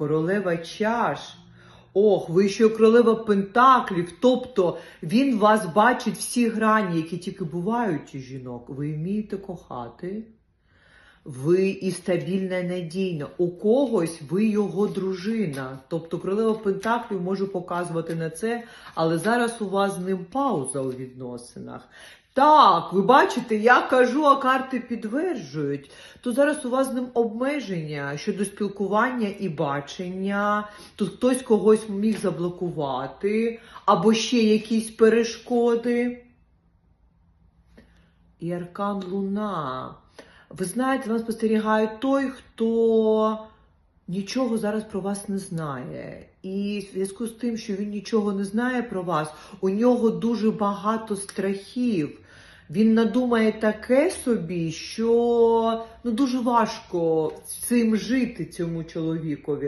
королева чаш. Ох, ви ще королева пентаклів. Тобто він вас бачить всі грані, які тільки бувають у жінок. Ви вмієте кохати. Ви і стабільна і надійна. У когось ви його дружина. Тобто королева Пентаклів може показувати на це, але зараз у вас з ним пауза у відносинах. Так, ви бачите, я кажу, а карти підтверджують. То зараз у вас з ним обмеження щодо спілкування і бачення. Тут хтось когось міг заблокувати, або ще якісь перешкоди. І аркан Луна. Ви знаєте, вас спостерігає той, хто нічого зараз про вас не знає. І в зв'язку з тим, що він нічого не знає про вас, у нього дуже багато страхів. Він надумає таке собі, що ну дуже важко цим жити цьому чоловікові.